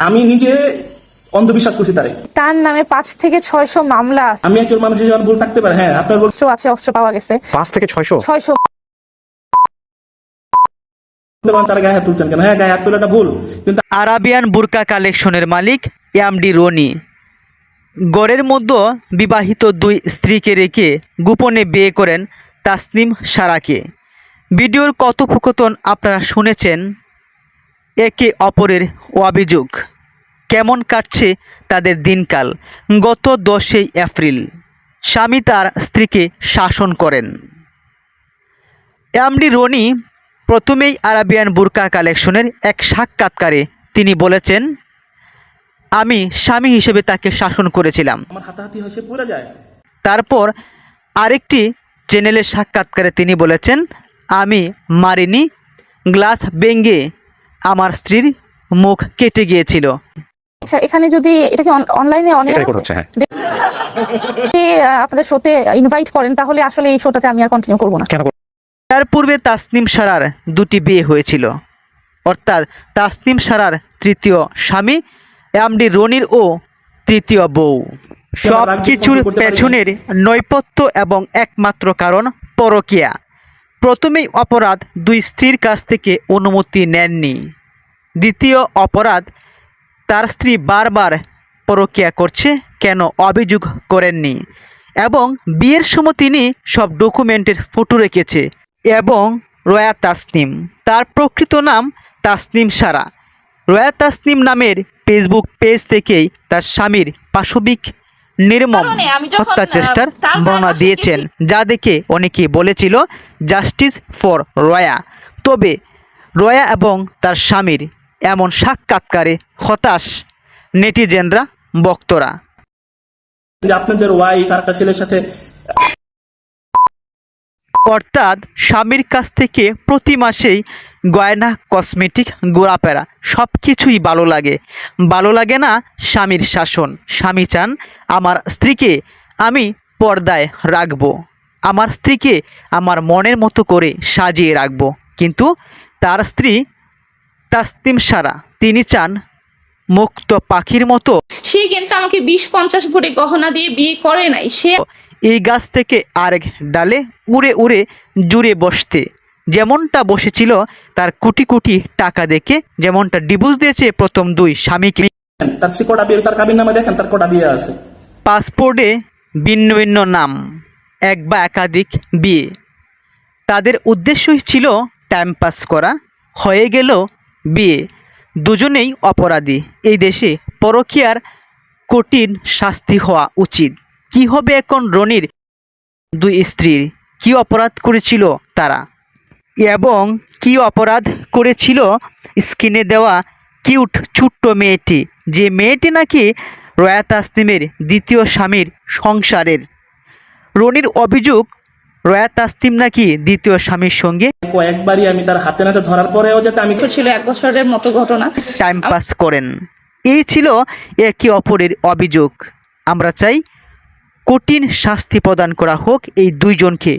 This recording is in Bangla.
আমি নিজে অন্ধবিশ্বাস করছি তারে। তার নামে পাঁচ থেকে ছয়শো মামলা আছে। আমি একজন মানুষ হিসেবে ভুল থাকতে পারে। হ্যাঁ আপনার অস্ত্র আছে অস্ত্র পাওয়া গেছে। পাঁচ থেকে ছয়শো? ছয়শো তারা গায়ে হাত তুলছেন কেন? হ্যাঁ গায়ে হাত তোলাটা ভুল। কিন্তু আরাবিয়ান বুরকা কালেকশনের মালিক এমডি রনি। গড়ের মধ্যে বিবাহিত দুই স্ত্রীকে রেখে গোপনে বিয়ে করেন তাসনিম সারাকে। ভিডিওর কথোপকথন আপনারা শুনেছেন। একে অপরের অভিযোগ। কেমন কাটছে তাদের দিনকাল? গত দশই এপ্রিল স্বামী তার স্ত্রীকে শাসন করেন। এমডি রনি প্রথমেই আরাবিয়ান বুরকা কালেকশনের এক সাক্ষাৎকারে তিনি বলেছেন আমি স্বামী হিসেবে তাকে শাসন করেছিলাম। তারপর আরেকটি চ্যানেলের সাক্ষাৎকারে তিনি বলেছেন আমি মারিনি গ্লাস ভেঙে আমার স্ত্রীর মুখ কেটে গিয়েছিল। আচ্ছা, এখানে যদি এটাকে অনলাইনে অনেক আপনাদের শোতে ইনভাইট করেন তাহলে আসলে এই শোটাতে আমি আর কন্টিনিউ করব না। তার পূর্বে তাসনিম সারার দুটি বিয়ে হয়েছিল। অর্থাৎ তাসনিম সারার তৃতীয় স্বামী এমডি রনির ও তৃতীয় বউ। সব কিছুর পেছনের নৈপথ্য এবং একমাত্র কারণ পরকিয়া। প্রথমেই অপরাধ দুই স্ত্রীর কাছ থেকে অনুমতি নেননি। দ্বিতীয় অপরাধ, তার স্ত্রী বারবার পরকিয়া করছে, কেন অভিযোগ করেননি এবং বিয়ের সময় তিনি সব ডকুমেন্টের ফটো রেখেছে এবং রয়া তাসনিম। তার প্রকৃত নাম তাসনিম সারা। রয়া তাসনিম নামের ফেসবুক পেজ থেকেই তার স্বামীর পাশবিক নির্মম হত্যা চেষ্টার বর্ণনা দিয়েছেন যা দেখে অনেকে বলেছিল জাস্টিস ফর রয়া তবে রয়া এবং তার স্বামীর এমন সাক্ষাৎকারে হতাশ নেটিজেনরা বক্তরা যে আপনাদের ওয়াইফ আর ছেলের সাথে অর্থাৎ স্বামীর কাছ থেকে প্রতি মাসেই গয়না কসমেটিক ঘোরাফেরা সব কিছুই ভালো লাগে। ভালো লাগে না স্বামীর শাসন। স্বামী চান আমার স্ত্রীকে আমি পর্দায় রাখব। আমার স্ত্রীকে আমার মনের মতো করে সাজিয়ে রাখব। কিন্তু তার স্ত্রী তাস্তিম সারা তিনি চান মুক্ত পাখির মতো। সে কিন্তু আমাকে বিশ পঞ্চাশ ভরি গহনা দিয়ে বিয়ে করে নাই। সে এই গাছ থেকে আরেক ডালে উড়ে উড়ে জুড়ে বসতে। যেমনটা বসেছিল তার কোটি কোটি টাকা দেখে যেমনটা ডিভোর্স দিয়েছে প্রথম দুই স্বামীকে তার সে বিয়ে তার কাবির নামে দেখেন তার কটা বিয়ে আছে। পাসপোর্টে ভিন্ন ভিন্ন নাম এক বা একাধিক বিয়ে। তাদের উদ্দেশ্যই ছিল টাইম পাস করা হয়ে গেল বিয়ে। দুজনেই অপরাধী। এই দেশে পরকীয়ার কঠিন শাস্তি হওয়া উচিত। কি হবে এখন রনির দুই স্ত্রীর? কি অপরাধ করেছিল তারা? এবং কি অপরাধ করেছিল? স্ক্রিনে দেওয়া কিউট ছোট্ট মেয়েটি যে মেয়েটি নাকি রয়া তাসনিমের দ্বিতীয় স্বামীর সংসারের। রনির অভিযোগ রয়া তাসনিম নাকি দ্বিতীয় স্বামীর সঙ্গে। কয়েকবারই আমি তার হাতে নাতে ধরার পরেও যাতে আমি ছিল এক বছরের মতো ঘটনা। টাইম পাস করেন। এই ছিল একে অপরের অভিযোগ। আমরা চাই কঠিন শাস্তি প্রদান করা হোক এই দুইজনকে।